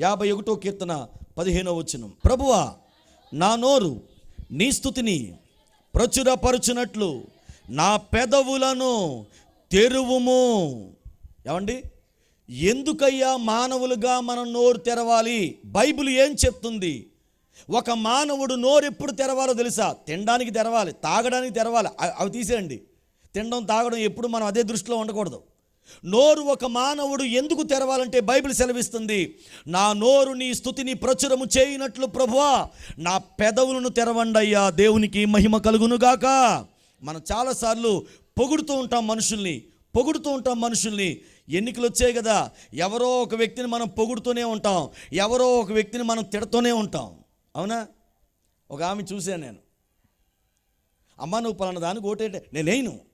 యాభై ఒకటో కీర్తన పదిహేనో వచనం. ప్రభువా నా నోరు నీ స్థుతిని ప్రచురపరచునట్లు నా పెదవులను తెరువుము. ఏమండి? ఎందుకయ్యా మానవులుగా మనం నోరు తెరవాలి? బైబిల్ ఏం చెప్తుంది? ఒక మానవుడు నోరు ఎప్పుడు తెరవాలో తెలుసా? తినడానికి తెరవాలి తాగడానికి తెరవాలి. అవి తీసేయండి. తినడం తాగడం ఎప్పుడు మనం అదే దృష్టిలో ఉండకూడదు. నోరు ఒక మానవుడు ఎందుకు తెరవాలంటే బైబిల్ సెలవిస్తుంది? నా నోరు నీ స్థుతిని ప్రచురము చేయనట్లు ప్రభువా నా పెదవులను తెరవండయ్యా దేవునికి మహిమ కలుగునుగాక. మనం చాలాసార్లు పొగుడుతూ ఉంటాం మనుషుల్ని పొగుడుతూ ఉంటాం మనుషుల్ని. ఎన్నికలు వచ్చాయి కదా ఎవరో ఒక వ్యక్తిని మనం పొగుడుతూనే ఉంటాం ఎవరో ఒక వ్యక్తిని మనం తిడుతూనే ఉంటాం. అవునా? ఒక ఆమె చూశాను నేను. అమ్మ నువ్వు పలానా దానికి ఓటేటే నేనేను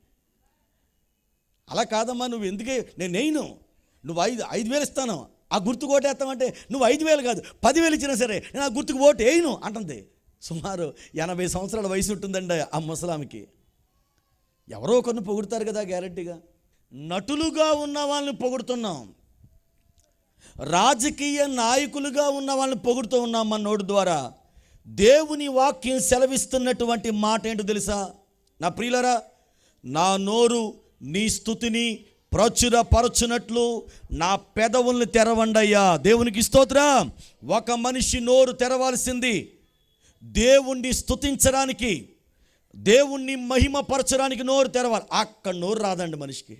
అలా కాదమ్మా నువ్వు ఎందుకే? నేను నువ్వు ఐదు ఐదు వేలు ఇస్తాను. ఆ గుర్తుకు ఓటేస్తామంటే నువ్వు ఐదు వేలు కాదు పదివేలు ఇచ్చినా సరే నేను ఆ గుర్తుకు ఓటు వేయను అంటుంది. సుమారు ఎనభై సంవత్సరాల వయసు ఉంటుందండి ఆ ముసలామికి. ఎవరో ఒకరిని పొగుడుతారు కదా గ్యారంటీగా. నటులుగా ఉన్న వాళ్ళని పొగుడుతున్నాం. రాజకీయ నాయకులుగా ఉన్న వాళ్ళని పొగుడుతూ ఉన్నాం మన నోటి ద్వారా. దేవుని వాక్యం సెలవిస్తున్నటువంటి మాట ఏంటో తెలుసా? నా ప్రియులరా నా నోరు నీ స్థుతిని ప్రచురపరచునట్లు నా పెదవుల్ని తెరవండయ్యా. దేవునికి స్తోత్రం. ఒక మనిషి నోరు తెరవాల్సింది దేవుణ్ణి స్థుతించడానికి దేవుణ్ణి మహిమపరచడానికి నోరు తెరవాలి. అక్కడ నోరు రాదండి మనిషికి.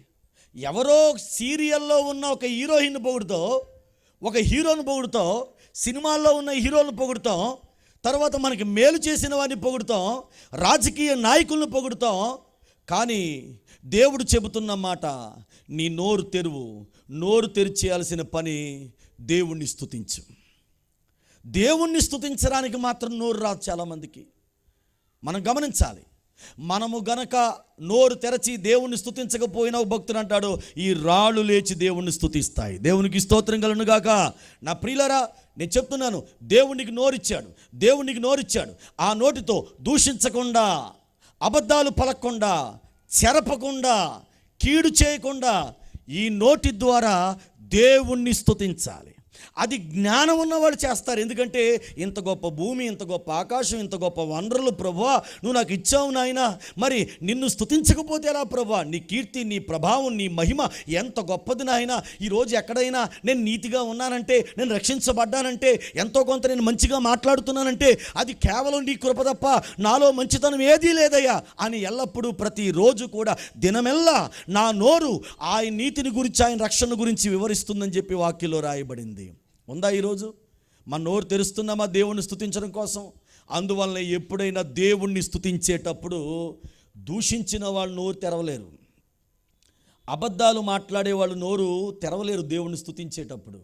ఎవరో సీరియల్లో ఉన్న ఒక హీరోయిన్ పొగుడుతో ఒక హీరోని పొగుడుతో సినిమాల్లో ఉన్న హీరోని పొగుడుతాం తర్వాత మనకి మేలు చేసిన వారిని పొగుడుతాం రాజకీయ నాయకులను పొగుడుతాం కానీ దేవుడు చెబుతున్న మాట నీ నోరు తెరువు నోరు తెరిచేయాల్సిన పని దేవుణ్ణి స్థుతించు దేవుణ్ణి స్థుతించడానికి మాత్రం నోరు రాదు చాలామందికి. మనం గమనించాలి. మనము గనక నోరు తెరచి దేవుణ్ణి స్థుతించకపోయినా ఒక భక్తుడు అంటాడు ఈ రాళ్ళు లేచి దేవుణ్ణి స్థుతిస్తాయి దేవునికి స్తోత్రం కలను గాక నా ప్రియులరా నేను చెప్తున్నాను దేవునికి నోరిచ్చాడు దేవునికి నోరిచ్చాడు. ఆ నోటితో దూషించకుండా అబద్ధాలు పలకకుండా చెరపకుండా కీడు చేయకుండా ఈ నోటి ద్వారా దేవుణ్ణి స్తుతించాలి. అది జ్ఞానం ఉన్నవాడు చేస్తారు. ఎందుకంటే ఇంత గొప్ప భూమి ఇంత గొప్ప ఆకాశం ఇంత గొప్ప వనరులు ప్రభా నువ్వు నాకు ఇచ్చావు నాయన. మరి నిన్ను స్తుతించకపోతే ఎలా ప్రభా నీ కీర్తి నీ ప్రభావం నీ మహిమ ఎంత గొప్పది నాయన. ఈరోజు ఎక్కడైనా నేను నీతిగా ఉన్నానంటే నేను రక్షించబడ్డానంటే ఎంతో కొంత నేను మంచిగా మాట్లాడుతున్నానంటే అది కేవలం నీ కృప తప్ప నాలో మంచితనం ఏదీ లేదయ్యా అని ఎల్లప్పుడూ ప్రతిరోజు కూడా దినమెల్లా నా నోరు ఆయన నీతిని గురించి ఆయన రక్షణ గురించి వివరిస్తుందని చెప్పి వాక్యలో రాయబడింది. ఉందా ఈరోజు? మన నోరు తెరుస్తున్నామా దేవుణ్ణి స్థుతించడం కోసం. అందువలన ఎప్పుడైనా దేవుణ్ణి స్థుతించేటప్పుడు దూషించిన వాళ్ళు నోరు తెరవలేరు. అబద్ధాలు మాట్లాడే వాళ్ళు నోరు తెరవలేరు దేవుణ్ణి స్థుతించేటప్పుడు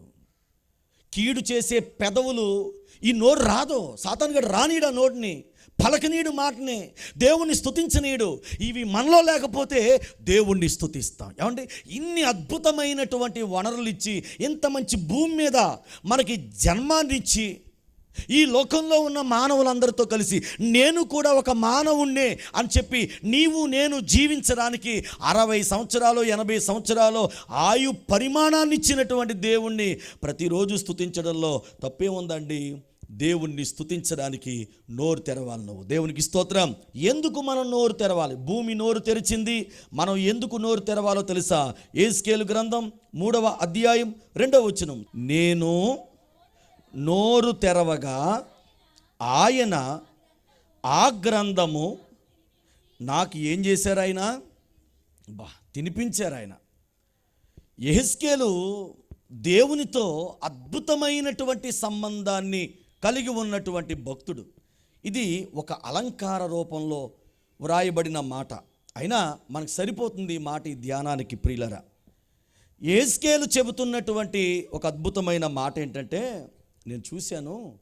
కీడు చేసే పెదవులు ఈ నోరు రాదు. సాతానుగడు రానీడు ఆ నోటిని. పలకనీడు మాటనే దేవుణ్ణి స్థుతించనీయుడు ఇవి మనలో లేకపోతే దేవుణ్ణి స్థుతిస్తాం ఏమంటే ఇన్ని అద్భుతమైనటువంటి వనరులు ఇచ్చి ఇంత మంచి భూమి మీద మనకి జన్మాన్నిచ్చి ఈ లోకంలో ఉన్న మానవులందరితో కలిసి నేను కూడా ఒక మానవుణ్ణే అని చెప్పి నీవు నేను జీవించడానికి అరవై సంవత్సరాలు ఎనభై సంవత్సరాలు ఆయు పరిమాణాన్ని ఇచ్చినటువంటి దేవుణ్ణి ప్రతిరోజు స్థుతించడంలో తప్పే ఉందండి దేవుణ్ణి స్తుతించడానికి నోరు తెరవాలి నువ్వు. దేవునికి స్తోత్రం. ఎందుకు మనం నోరు తెరవాలి? భూమి నోరు తెరిచింది. మనం ఎందుకు నోరు తెరవాలో తెలుసా? ఏస్కేలు గ్రంథం మూడవ అధ్యాయం రెండవ వచనం. నేను నోరు తెరవగా ఆయన ఆ గ్రంథము నాకు ఏం చేశారు ఆయన? బా తినిపించారు ఆయన. ఎహెస్కేలు దేవునితో అద్భుతమైనటువంటి సంబంధాన్ని కలిగి ఉన్నటువంటి భక్తుడు. ఇది ఒక అలంకార రూపంలో వ్రాయబడిన మాట. అయినా మనకు సరిపోతుంది ఈ మాట ఈ ధ్యానానికి ప్రియులరా. ఏస్కేలు చెబుతున్నటువంటి ఒక అద్భుతమైన మాట ఏంటంటే నేను చూశాను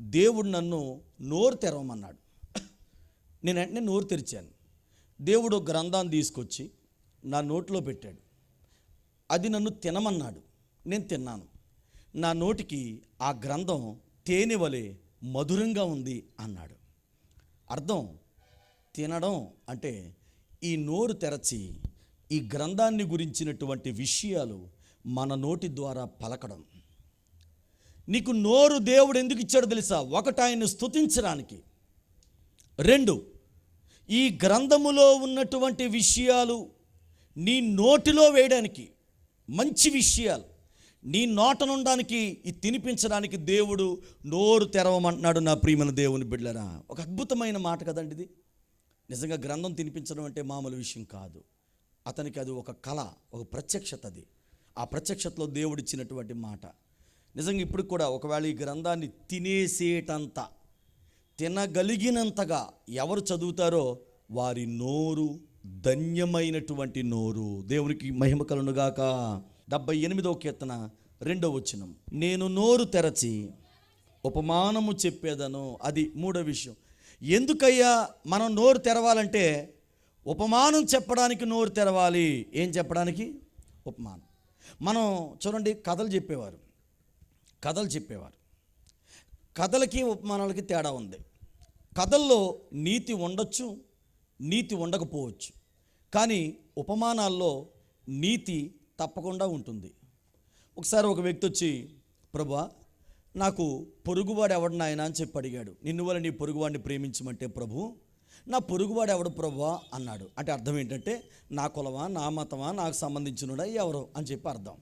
దేవుడు నన్ను నోరు తెరవమన్నాడు. నేను వెంటనే నోరు తెరిచాను. దేవుడు గ్రంథాన్ని తీసుకొచ్చి నా నోట్లో పెట్టాడు. అది నన్ను తినమన్నాడు. నేను తిన్నాను. నా నోటికి ఆ గ్రంథం తేనె వలె మధురంగా ఉంది అన్నాడు. అర్థం? తినడం అంటే ఈ నోరు తెరచి ఈ గ్రంథాన్ని గురించినటువంటి విషయాలు మన నోటి ద్వారా పలకడం. నీకు నోరు దేవుడు ఎందుకు ఇచ్చాడో తెలుసా? ఒకటి ఆయన్ని స్తుతించడానికి. రెండు ఈ గ్రంథములో ఉన్నటువంటి విషయాలు నీ నోటిలో వేయడానికి మంచి విషయాలు. నీ నోట నుండానికి ఈ తినిపించడానికి దేవుడు నోరు తెరవమంటున్నాడు నా ప్రియమైన దేవుని బిడ్డరా ఒక అద్భుతమైన మాట కదండి ఇది. నిజంగా గ్రంథం తినిపించడం అంటే మామూలు విషయం కాదు. అతనికి అది ఒక కళ ఒక ప్రత్యక్షత అది. ఆ ప్రత్యక్షతలో దేవుడిచ్చినటువంటి మాట. నిజంగా ఇప్పుడు కూడా ఒకవేళ ఈ గ్రంథాన్ని తినేసేటంత తినగలిగినంతగా ఎవరు చదువుతారో వారి నోరు ధన్యమైనటువంటి నోరు. దేవునికి మహిమ కలునుగాక డెబ్బై ఎనిమిదో కీర్తన. రెండవ వచనం. నేను నోరు తెరచి ఉపమానము చెప్పేదను. అది మూడో విషయం. ఎందుకయ్యా మనం నోరు తెరవాలంటే ఉపమానం చెప్పడానికి నోరు తెరవాలి. ఏం చెప్పడానికి? ఉపమానం. మనం చూడండి కథలు చెప్పేవారు. కథలు చెప్పేవారు. కథలకి ఉపమానాలకి తేడా ఉంది. కథల్లో నీతి ఉండొచ్చు నీతి ఉండకపోవచ్చు. కానీ ఉపమానాల్లో నీతి తప్పకుండా ఉంటుంది. ఒకసారి ఒక వ్యక్తి వచ్చి ప్రభా నాకు పొరుగువాడు ఎవడు నాయన? అని చెప్పి అడిగాడు. నిన్ను వల్ల నీ పొరుగువాడిని ప్రేమించమంటే ప్రభు నా పొరుగువాడు ఎవడు ప్రభా? అన్నాడు. అంటే అర్థం ఏంటంటే నా కులమా నా మతమా నాకు సంబంధించినడా ఎవరు? అని చెప్పి అర్థం.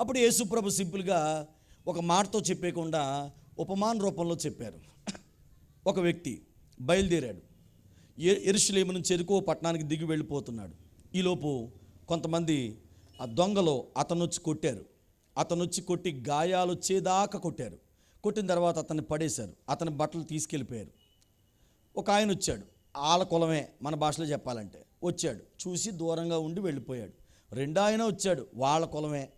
అప్పుడు యేసుప్రభు సింపుల్గా ఒక మాటతో చెప్పేయకుండా ఉపమాన రూపంలో చెప్పారు. ఒక వ్యక్తి బయలుదేరాడు. ఎ ఎరుషులేము నుంచి ఎరుకో పట్టణానికి దిగి వెళ్ళిపోతున్నాడు. ఈలోపు కొంతమంది ఆ దొంగలో అతను వచ్చి కొట్టారు. అతను వచ్చి కొట్టి గాయాలు వచ్చేదాకా కొట్టారు. కొట్టిన తర్వాత అతన్ని పడేశారు. అతని బట్టలు తీసుకెళ్ళిపోయారు. ఒక ఆయన వచ్చాడు. ఆల కులమే మన భాషలో చెప్పాలంటే. వచ్చాడు. చూసి దూరంగా ఉండి వెళ్ళిపోయాడు. రెండో ఆయన వచ్చాడు. వాళ్ళ కులమే.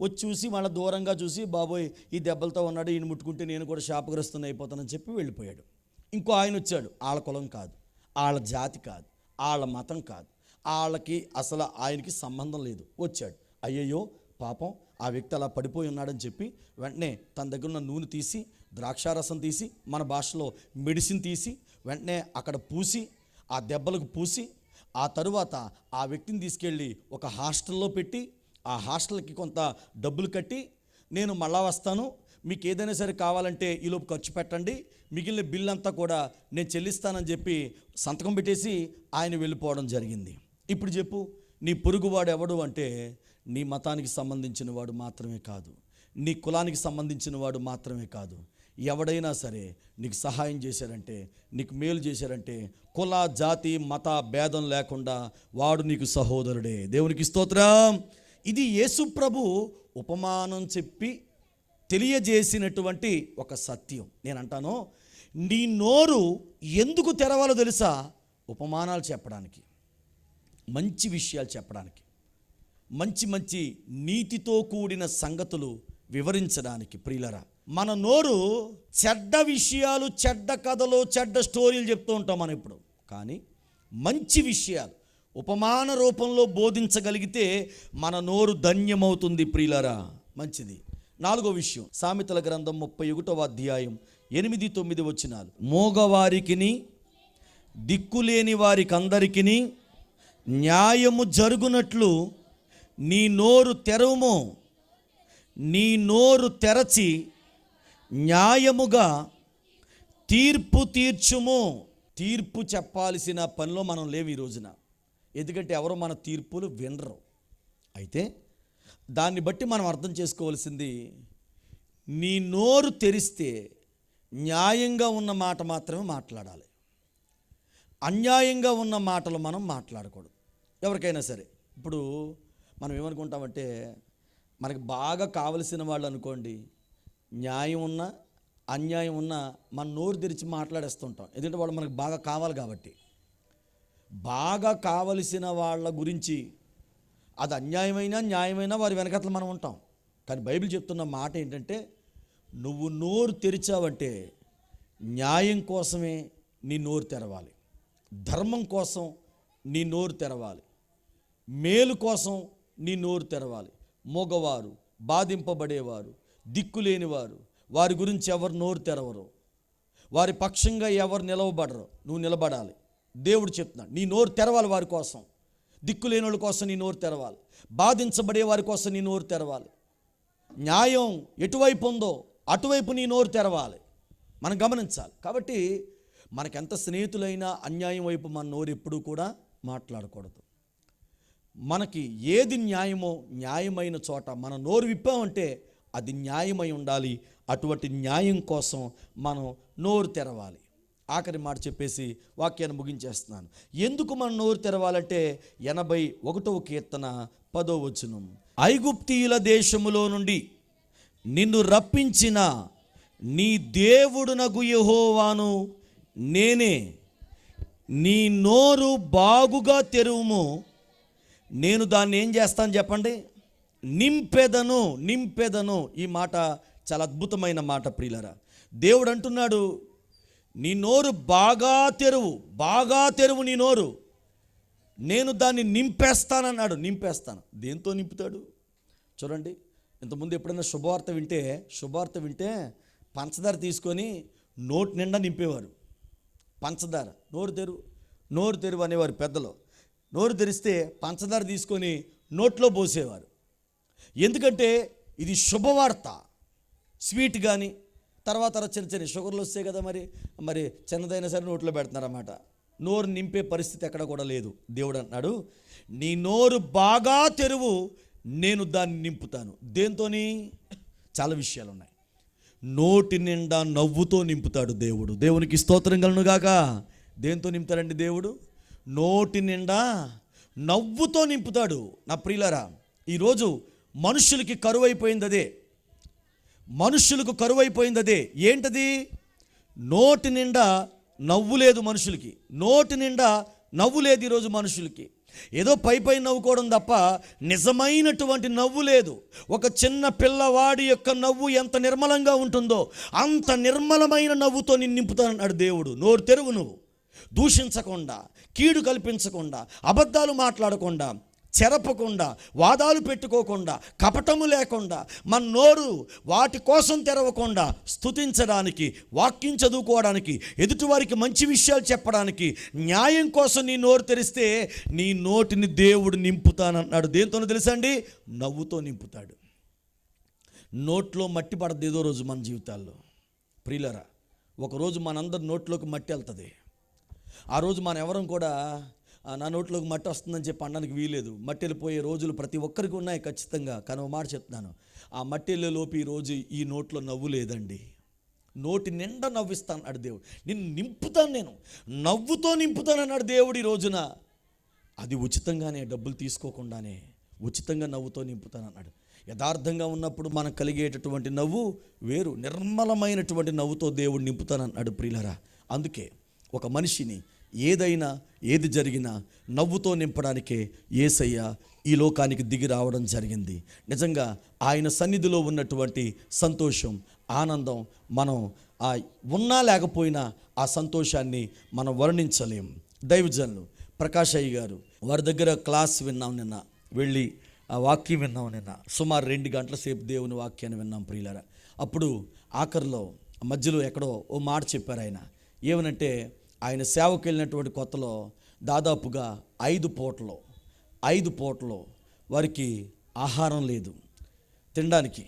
వచ్చి చూసి వాళ్ళ దూరంగా చూసి బాబోయ్ ఈ దెబ్బలతో ఉన్నాడు ఈయన ముట్టుకుంటే నేను కూడా శాపగ్రస్తుని అయిపోతానని చెప్పి వెళ్ళిపోయాడు. ఇంకో ఆయన వచ్చాడు. వాళ్ళ కులం కాదు. వాళ్ళ జాతి కాదు. వాళ్ళ మతం కాదు. వాళ్ళకి అసలు ఆయనకి సంబంధం లేదు. వచ్చాడు. అయ్యయ్యో పాపం. ఆ వ్యక్తి అలా పడిపోయి ఉన్నాడని చెప్పి వెంటనే తన దగ్గర ఉన్న నూనె తీసి ద్రాక్షారసం తీసి మన భాషలో మెడిసిన్ తీసి వెంటనే అక్కడ పూసి ఆ దెబ్బలకు పూసి ఆ తరువాత ఆ వ్యక్తిని తీసుకెళ్ళి ఒక హాస్టల్లో పెట్టి ఆ హాస్టల్కి కొంత డబ్బులు కట్టి నేను మళ్ళా వస్తాను మీకు ఏదైనా సరే కావాలంటే ఈలోపు ఖర్చు పెట్టండి మిగిలిన బిల్ అంతా కూడా నేను చెల్లిస్తానని చెప్పి సంతకం పెట్టేసి ఆయన వెళ్ళిపోవడం జరిగింది. ఇప్పుడు చెప్పు నీ పొరుగువాడు ఎవడు అంటే నీ మతానికి సంబంధించిన వాడు మాత్రమే కాదు. నీ కులానికి సంబంధించిన వాడు మాత్రమే కాదు. ఎవడైనా సరే నీకు సహాయం చేశారంటే నీకు మేలు చేశారంటే కుల జాతి మత భేదం లేకుండా వాడు నీకు సహోదరుడే. దేవునికి స్తోత్రం. ఇది యేసు ప్రభు ఉపమానం చెప్పి తెలియజేసినటువంటి ఒక సత్యం. నేను అంటాను నీ నోరు ఎందుకు తెరవాలో తెలుసా? ఉపమానాలు చెప్పడానికి మంచి విషయాలు చెప్పడానికి. మంచి మంచి నీతితో కూడిన సంగతులు వివరించడానికి ప్రియులరా మన నోరు చెడ్డ విషయాలు చెడ్డ కథలు చెడ్డ స్టోరీలు చెప్తూ ఉంటాం మనం ఇప్పుడు. కానీ మంచి విషయాలు ఉపమాన రూపంలో బోధించగలిగితే మన నోరు ధన్యమవుతుంది ప్రియులరా. మంచిది. నాలుగో విషయం సామెతల గ్రంథం ముప్పై ఒకటవ అధ్యాయం ఎనిమిది తొమ్మిది వచ్చినాలు మోగవారికిని దిక్కులేని వారికందరికిని న్యాయము జరుగునట్లు నీ నోరు తెరవుము. నీ నోరు తెరచి న్యాయముగా తీర్పు తీర్చుము. తీర్పు చెప్పాల్సిన పనిలో మనం లేవు ఈ రోజున. ఎందుకంటే ఎవరు మన తీర్పులు వినరు. అయితే దాన్ని బట్టి మనం అర్థం చేసుకోవాల్సింది నీ నోరు తెరిస్తే న్యాయంగా ఉన్న మాట మాత్రమే మాట్లాడాలి. అన్యాయంగా ఉన్న మాటలు మనం మాట్లాడకూడదు. ఎవరికైనా సరే. ఇప్పుడు మనం ఏమనుకుంటామంటే మనకి బాగా కావలసిన వాళ్ళు అనుకోండి న్యాయం ఉన్నా అన్యాయం ఉన్నా మన నోరు తెరిచి మాట్లాడేస్తుంటాం. ఎందుకంటే వాళ్ళు మనకు బాగా కావాలి కాబట్టి. బాగా కావలసిన వాళ్ళ గురించి అది అన్యాయమైనా న్యాయమైనా వారి వెనకట్ల మనం ఉంటాం. కానీ బైబిల్ చెప్తున్న మాట ఏంటంటే నువ్వు నోరు తెరిచావంటే న్యాయం కోసమే నీ నోరు తెరవాలి. ధర్మం కోసం నీ నోరు తెరవాలి. మేలు కోసం నీ నోరు తెరవాలి. మగవారు బాధింపబడేవారు దిక్కులేనివారు వారి గురించి ఎవరు నోరు తెరవరు. వారి పక్షంగా ఎవరు నిలవబడరు. నువ్వు నిలబడాలి. దేవుడు చెప్తున్నాడు నీ నోరు తెరవాలి వారి కోసం. దిక్కులేని వాళ్ళ కోసం నీ నోరు తెరవాలి. బాధించబడే వారి కోసం నీ నోరు తెరవాలి. న్యాయం ఎటువైపు ఉందో అటువైపు నీ నోరు తెరవాలి. మనం గమనించాలి. కాబట్టి మనకెంత స్నేహితులైనా అన్యాయం వైపు మన నోరు ఎప్పుడూ కూడా మాట్లాడకూడదు. మనకి ఏది న్యాయమో న్యాయమైన చోట మన నోరు విప్పామంటే అది న్యాయమై ఉండాలి. అటువంటి న్యాయం కోసం మనం నోరు తెరవాలి. ఆఖరి మాట చెప్పేసి వాక్యాన్ని ముగించేస్తున్నాను. ఎందుకు మనం నోరు తెరవాలంటే ఎనభై ఒకటవ కీర్తన పదో వచనం. ఐగుప్తీయుల దేశములో నుండి నిన్ను రప్పించిన నీ దేవుడునగు యహోవాను నేనే. నీ నోరు బాగుగా తెరువుము. నేను దాన్ని ఏం చేస్తాను చెప్పండి? నింపెదను నింపెదను. ఈ మాట చాలా అద్భుతమైన మాట ప్రియులరా. దేవుడు అంటున్నాడు నీ నోరు బాగా తెరువు బాగా తెరువు నీ నోరు. నేను దాన్ని నింపేస్తానన్నాడు నింపేస్తాను. దేంతో నింపుతాడు? చూడండి ఇంతకుముందు ఎప్పుడైనా శుభవార్త వింటే శుభవార్త వింటే పంచదార తీసుకొని నోటి నిండా నింపేవారు. పంచదార నోరు తెరువు నోరు తెరువు అనేవారు పెద్దలు. నోరు తెరిస్తే పంచదార తీసుకొని నోట్లో పోసేవారు. ఎందుకంటే ఇది శుభవార్త. స్వీట్ కానీ తర్వాత చిన్న చిన్న షుగర్లు వస్తాయి కదా మరి మరి చిన్నదైనా సరే నోట్లో పెడుతున్నారన్నమాట. నోరు నింపే పరిస్థితి ఎక్కడ కూడా లేదు. దేవుడు అన్నాడు నీ నోరు బాగా తెరువు నేను దాన్ని నింపుతాను. దేంతోని? చాలా విషయాలు ఉన్నాయి నోటి నిండా నవ్వుతో నింపుతాడు దేవుడు. దేవునికి స్తోత్రం కలను గాక దేంతో నింపుతాడండి దేవుడు? నోటి నిండా నవ్వుతో నింపుతాడు. నా ప్రియులరా ఈరోజు మనుషులకి కరువు అయిపోయింది అదే మనుషులకు కరువు అయిపోయింది అదే ఏంటది? నోటి నిండా నవ్వు లేదు మనుషులకి. నోటి నిండా నవ్వు లేదు ఈరోజు మనుషులకి. ఏదో పై పై నవ్వుకోవడం తప్ప నిజమైనటువంటి నవ్వు లేదు. ఒక చిన్న పిల్లవాడి యొక్క నవ్వు ఎంత నిర్మలంగా ఉంటుందో అంత నిర్మలమైన నవ్వుతో నిన్ను నింపుతానన్నాడు దేవుడు. నోరు తెరువు నువ్వు. దూషించకుండా కీడు కల్పించకుండా అబద్ధాలు మాట్లాడకుండా చెరపకుండా వాదాలు పెట్టుకోకుండా కపటము లేకుండా మన నోరు వాటి కోసం తెరవకుండా స్తుతించడానికి వాక్యం చదువుకోవడానికి ఎదుటివారికి మంచి విషయాలు చెప్పడానికి న్యాయం కోసం నీ నోరు తెరిస్తే నీ నోటిని దేవుడు నింపుతానన్నాడు. దేంతోనో తెలుసండి నవ్వుతో నింపుతాడు. నోట్లో మట్టి పడద్దు ఏదో రోజు మన జీవితాల్లో. ప్రియులరా ఒకరోజు మనందరి నోట్లోకి మట్టి వెళ్తుంది. ఆ రోజు మనం ఎవరం కూడా నా నోట్లోకి మట్టి వస్తుందని చెప్పి అనడానికి వీలేదు మట్టి వెళ్ళిపోయే రోజులు ప్రతి ఒక్కరికి ఉన్నాయి ఖచ్చితంగా. కానీ ఒక మాట చెప్తున్నాను. ఆ మట్టి లోపు ఈ రోజు ఈ నోట్లో నవ్వు లేదండి. నోటి నిండా నవ్విస్తాను అన్నాడు దేవుడు. నిన్ను నింపుతాను నేను. నవ్వుతో నింపుతాను అన్నాడు దేవుడు ఈ రోజున. అది ఉచితంగానే డబ్బులు తీసుకోకుండానే ఉచితంగా నవ్వుతో నింపుతాను అన్నాడు. యథార్థంగా ఉన్నప్పుడు మనకు కలిగేటటువంటి నవ్వు వేరు. నిర్మలమైనటువంటి నవ్వుతో దేవుడు నింపుతానన్నాడు ప్రియులరా. అందుకే ఒక మనిషిని ఏదైనా ఏది జరిగినా నవ్వుతో నింపడానికే ఏసయ్య ఈ లోకానికి దిగి రావడం జరిగింది. నిజంగా ఆయన సన్నిధిలో ఉన్నటువంటి సంతోషం ఆనందం మనం ఆ ఉన్నా లేకపోయినా ఆ సంతోషాన్ని మనం వర్ణించలేం. దైవజనులు ప్రకాశయ్య గారు వారి దగ్గర క్లాస్ విన్నాం నిన్న వెళ్ళి ఆ వాక్యం విన్నాం నిన్న. సుమారు రెండు గంటల సేపు దేవుని వాక్యాన్ని విన్నాం ప్రియులరా. అప్పుడు ఆఖరిలో మధ్యలో ఎక్కడో ఓ మాట చెప్పారు ఆయన. ఏమనంటే ఆయన సేవకు వెళ్ళినటువంటి కొత్తలో దాదాపుగా ఐదు పూటలు ఐదు పూటలు వారికి ఆహారం లేదు. తినడానికి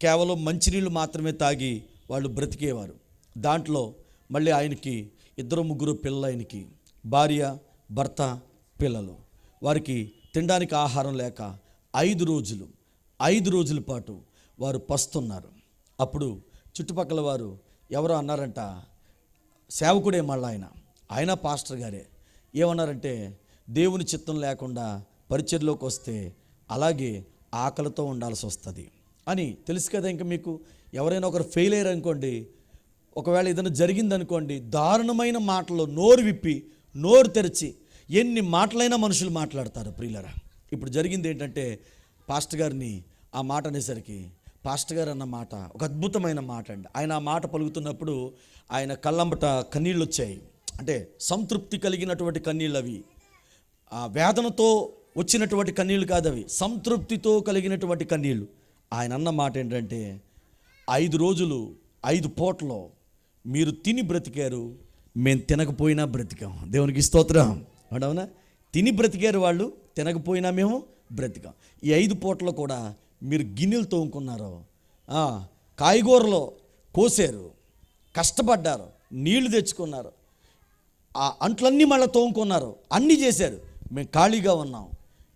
కేవలం మంచినీళ్ళు మాత్రమే తాగి వాళ్ళు బ్రతికేవారు. దాంట్లో మళ్ళీ ఆయనకి ఇద్దరు ముగ్గురు పిల్లలు ఆయనకి భార్య భర్త పిల్లలు. వారికి తినడానికి ఆహారం లేక ఐదు రోజులు ఐదు రోజుల పాటు వారు పస్తున్నారు. అప్పుడు చుట్టుపక్కల వారు ఎవరో అన్నారంట సేవకుడే మళ్ళీ ఆయన. ఆయన పాస్టర్ గారే. ఏమన్నారంటే దేవుని చిత్తం లేకుండా పరిచర్లోకి వస్తే అలాగే ఆకలితో ఉండాల్సి వస్తుంది అని. తెలుసు కదా ఇంకా మీకు ఎవరైనా ఒకరు ఫెయిల్ అయ్యారు అనుకోండి ఒకవేళ ఏదైనా జరిగిందనుకోండి దారుణమైన మాటలు నోరు విప్పి నోరు తెరిచి ఎన్ని మాటలైనా మనుషులు మాట్లాడతారు ప్రియులరా. ఇప్పుడు జరిగింది ఏంటంటే పాస్టర్ గారిని ఆ మాట అనేసరికి పాస్టర్ గారు అన్న మాట ఒక అద్భుతమైన మాట అండి. ఆయన ఆ మాట పలుకుతున్నప్పుడు ఆయన కళ్ళంబట కన్నీళ్ళు వచ్చాయి అంటే సంతృప్తి కలిగినటువంటి కన్నీళ్ళు అవి. ఆ వేదనతో వచ్చినటువంటి కన్నీళ్ళు కాదు అవి. సంతృప్తితో కలిగినటువంటి కన్నీళ్ళు. ఆయన అన్న మాట ఏంటంటే ఐదు రోజులు ఐదు పూటలో మీరు తిని బ్రతికారు మేము తినకపోయినా బ్రతికాం. దేవునికి స్తోత్రం. అవునా? తిని బ్రతికారు వాళ్ళు తినకపోయినా మేము బ్రతికాం. ఈ ఐదు పూటలో కూడా మీరు గిన్నెలు తోముకున్నారు కాయగూరలు కాయగూరలో కోసారు కష్టపడ్డారు నీళ్ళు తెచ్చుకున్నారు ఆ అంట్లన్నీ మళ్ళీ తోముకున్నారు అన్నీ చేశారు. మేము ఖాళీగా ఉన్నాం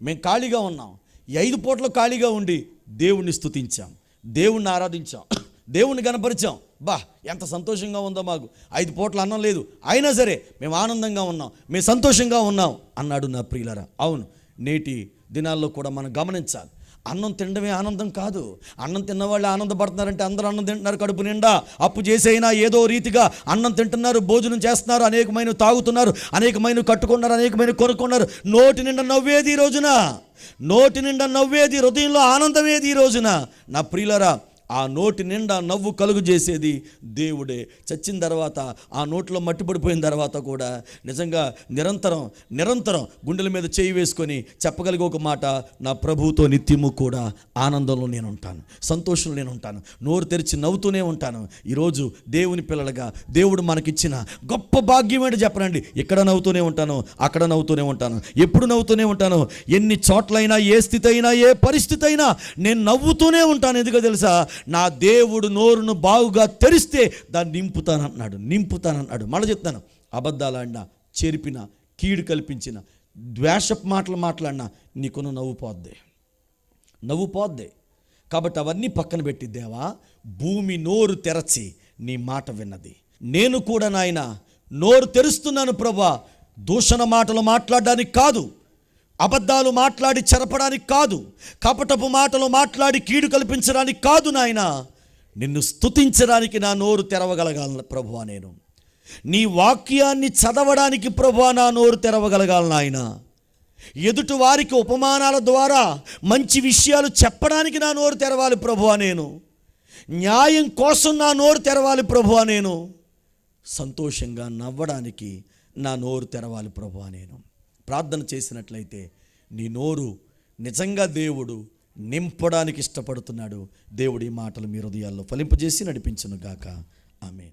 మేము ఖాళీగా ఉన్నాం. ఈ ఐదు పూటలు ఖాళీగా ఉండి దేవుణ్ణి స్థుతించాం దేవుణ్ణి ఆరాధించాం దేవుణ్ణి కనపరిచాం బా ఎంత సంతోషంగా ఉందో మాకు. ఐదు పూటలు అన్నం లేదు. అయినా సరే మేము ఆనందంగా ఉన్నాం. మేము సంతోషంగా ఉన్నాం అన్నాడు నా ప్రియులరా. అవును నేటి దినాల్లో కూడా మనం గమనించాలి. అన్నం తినడమే ఆనందం కాదు. అన్నం తిన్నవాళ్ళు ఆనందపడుతున్నారంటే అందరూ అన్నం తింటున్నారు కడుపు నిండా. అప్పు చేసైనా ఏదో రీతిగా అన్నం తింటున్నారు భోజనం చేస్తున్నారు అనేకమైన తాగుతున్నారు అనేకమైన కట్టుకున్నారు అనేకమైన కొనుక్కున్నారు. నోటి నిండా నవ్వేది ఈ రోజున. నోటి నిండా నవ్వేది హృదయంలో ఆనందమేది ఈ రోజున. నా ప్రియులరా ఆ నోటి నిండా నవ్వు కలుగు చేసేది దేవుడే. చచ్చిన తర్వాత ఆ నోట్లో మట్టిపడిపోయిన తర్వాత కూడా నిజంగా నిరంతరం నిరంతరం గుండెల మీద చేయి వేసుకొని చెప్పగలిగే ఒక మాట నా ప్రభువుతో నిత్యము కూడా ఆనందంలో నేను ఉంటాను సంతోషంలో నేను ఉంటాను నోరు తెరిచి నవ్వుతూనే ఉంటాను. ఈరోజు దేవుని పిల్లలుగా దేవుడు మనకిచ్చిన గొప్ప భాగ్యం ఏంటో చెప్పనండి. ఇక్కడ నవ్వుతూనే ఉంటాను అక్కడ నవ్వుతూనే ఉంటాను. ఎప్పుడు నవ్వుతూనే ఉంటాను ఎన్ని చోట్లైనా ఏ స్థితి అయినా ఏ పరిస్థితి అయినా నేను నవ్వుతూనే ఉంటాను. ఎందుకో తెలుసా? నా దేవుడు నోరును బాగుగా తెరిస్తే దాన్ని నింపుతానన్నాడు నింపుతానన్నాడు మళ్ళీ చెప్తాను అబద్ధాలన్నా చెరిపిన కీడు కల్పించిన ద్వేషపు మాటలు మాట్లాడినా నీకును నవ్వు పోద్దే నవ్వు పోద్దే కాబట్టి అవన్నీ పక్కన పెట్టి దేవా భూమి నోరు తెరచి నీ మాట విన్నది. నేను కూడా నాయన నోరు తెరుస్తున్నాను ప్రభా దూషణ మాటలు మాట్లాడడానికి కాదు అబద్ధాలు మాట్లాడి చెరపడానికి కాదు కపటపు మాటలు మాట్లాడి కీడు కల్పించడానికి కాదు నాయన. నిన్ను స్తుతించడానికి నా నోరు తెరవగలగాల ప్రభువా నేను. నీ వాక్యాన్ని చదవడానికి ప్రభువా నా నోరు తెరవగలగాల నాయన. ఎదుటి వారికి ఉపమానాల ద్వారా మంచి విషయాలు చెప్పడానికి నా నోరు తెరవాలి ప్రభువా నేను. న్యాయం కోసం నా నోరు తెరవాలి ప్రభువా నేను. సంతోషంగా నవ్వడానికి నా నోరు తెరవాలి ప్రభువా నేను. ప్రార్థన చేసినట్లయితే నీ నోరు నిజంగా దేవుడు నింపడానికి ఇష్టపడుతున్నాడు. దేవుడి మాటలు మీ హృదయాల్లో ఫలింపజేసి నడిపించును గాక ఆమెన్.